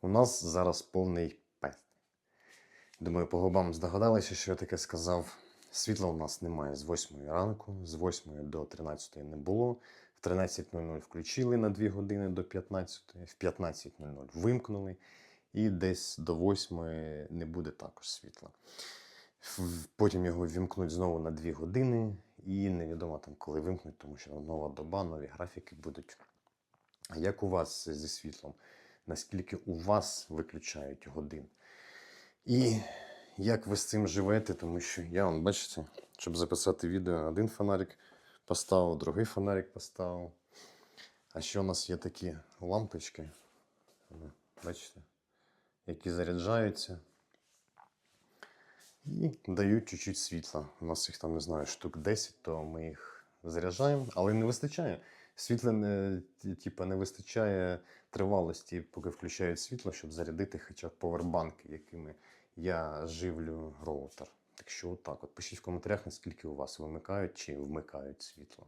У нас зараз повний пес. Думаю, по губам здогадалися, що я таке сказав. Світла у нас немає з 8 ранку, з 8 до 13 не було. В 13.00 включили на 2 години до 15, в 15.00 вимкнули, і десь до 8 не буде також світла. Потім його вімкнуть знову на 2 години, і невідомо там, коли вимкнуть, тому що нова доба, нові графіки будуть. А як у вас зі світлом? Наскільки у вас виключають годин? І як ви з цим живете? Тому що я, вон, бачите, щоб записати відео, один фонарик поставив, другий фонарик поставив. А ще у нас є такі лампочки, бачите, які заряджаються і дають чуть-чуть світла. У нас їх там, не знаю, штук 10, то ми їх заряджаємо, але не вистачає. Світла не, типу, не вистачає тривалості, поки включають світло, щоб зарядити хоча б повербанки, якими я живлю роутер. Так що отак. От пишіть в коментарях, наскільки у вас вимикають чи вмикають світло.